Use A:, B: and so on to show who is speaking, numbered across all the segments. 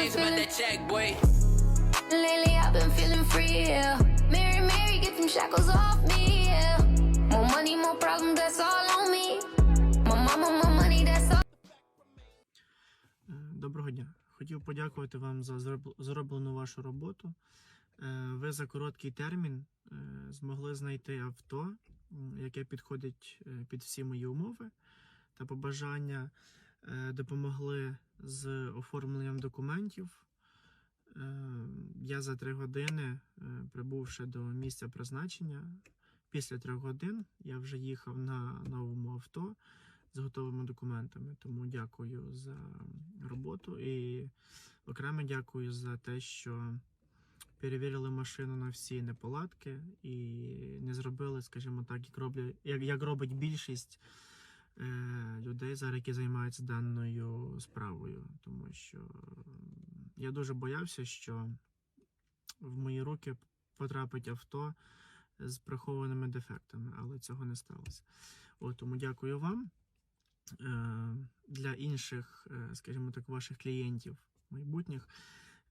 A: About that check, boy.
B: Lately I've been feeling free, yeah. Mary, Mary, get them shackles off me, yeah. More money, more problems, that's all on me. My mama, more money, that's all.
C: Е, Доброго дня. Хотів подякувати вам за зроблену вашу роботу. Е, Ви за короткий термін е, змогли знайти авто, яке підходить е, під всі мої умови та побажання. Е, Допомогли з оформленням документів. Е, Я за три години, е, прибувши до місця призначення, після трьох годин я вже їхав на новому авто з готовими документами. Тому дякую за роботу і окремо дякую за те, що перевірили машину на всі неполадки і не зробили, скажімо так, як роблять, як, робить більшість людей зараз, які займаються даною справою. Тому що я дуже боявся, що в мої руки потрапить авто з прихованими дефектами, але цього не сталося. От, тому дякую вам. Е, Для інших, е, скажімо так, ваших клієнтів майбутніх.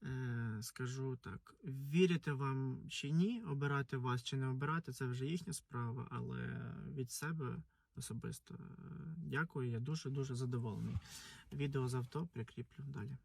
C: е, Скажу так: вірити вам чи ні, обирати вас чи не обирати, це вже їхня справа, але від себе особисто дякую. Я дуже дуже задоволений. Відео з авто прикріплю далі.